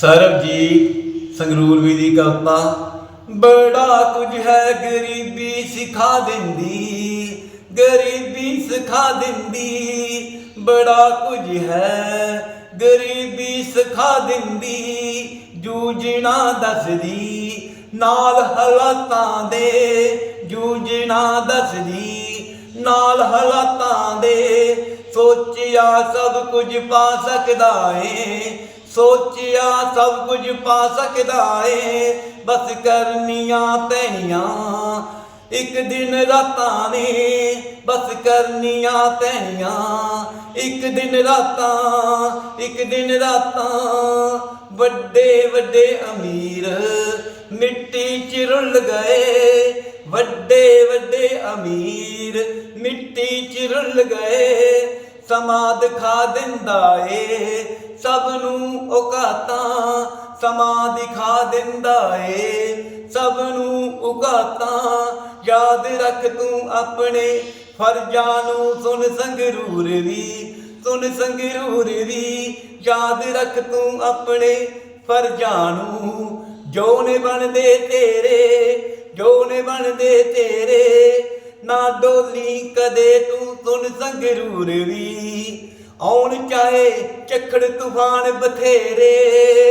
ਸਰਬਜੀਤ ਸੰਗਰੂਰ ਵੀ ਦੀ ਕਵਤਾ ਬੜਾ ਕੁਝ ਹੈ, ਗਰੀਬੀ ਸਿਖਾ ਦਿੰਦੀ, ਗਰੀਬੀ ਸਿਖਾ ਦਿੰਦੀ, ਬੜਾ ਕੁਝ ਹੈ, ਗਰੀਬੀ ਸਿਖਾ ਦਿੰਦੀ ਜੂਝਣਾ ਦੱਸਦੀ, ਨਾਲ ਹਾਲਾਤਾਂ ਦੇ ਜੂਝਣਾ ਦੱਸਦੀ, ਨਾਲ ਹਾਲਾਤਾਂ ਦੇ, ਸੋਚਿਆ ਸਭ ਕੁਝ ਪਾ ਸਕਦਾ ਏ ਸੋਚਿਆ ਸਭ ਕੁਝ ਪਾ ਸਕਦਾ ਏ, ਬਸ ਕਰਨੀਆਂ ਪੈਣੀਆਂ। ਇੱਕ ਦਿਨ ਰਾਤਾਂ ਨੇ, ਬਸ ਕਰਨੀਆਂ ਪੈਣੀਆਂ। ਇੱਕ ਦਿਨ ਰਾਤਾਂ, ਇੱਕ ਦਿਨ ਰਾਤਾਂ, ਵੱਡੇ ਵੱਡੇ ਅਮੀਰ ਮਿੱਟੀ ਚ ਰੁੱਲ ਗਏ। ਵੱਡੇ ਵੱਡੇ ਅਮੀਰ ਮਿੱਟੀ ਚ ਰੁੱਲ ਗਏ। ਸਮਾਂ ਦਿਖਾ ਦਿੰਦਾ ਏ ਸਭ ਨੂੰ ਔਕਾਤਾਂ ਸਮਾਂ ਦਿਖਾ ਦਿੰਦਾ ਏ। ਸਭ ਨੂੰ ਔਕਾਤਾਂ ਯਾਦ ਰੱਖ ਤੂੰ ਆਪਣੇ। ਫਰਜ਼ਾਂ ਨੂੰ ਸੁਣ ਸੰਗਰੂਰ ਵੀ ਸੁਣ ਸੰਗਰੂਰ ਵੀ ਯਾਦ ਰੱਖ ਤੂੰ ਆਪਣੇ ਫਰਜ਼ਾਂ ਨੂੰ। ਜੋ ਨੇ ਬਣਦੇ ਤੇਰੇ, ਜੋ ਨੇ ਬਣਦੇ ਤੇਰੇ। ਨਾ ਡੋਲੀ ਕਦੇ ਤੂੰ ਸੁਣ ਸੰਗਰੂਰ ਵੀ। ਆਉਣ ਚਾਹੇ ਝੱਖੜ ਤੂਫਾਨ ਬਥੇਰੇ।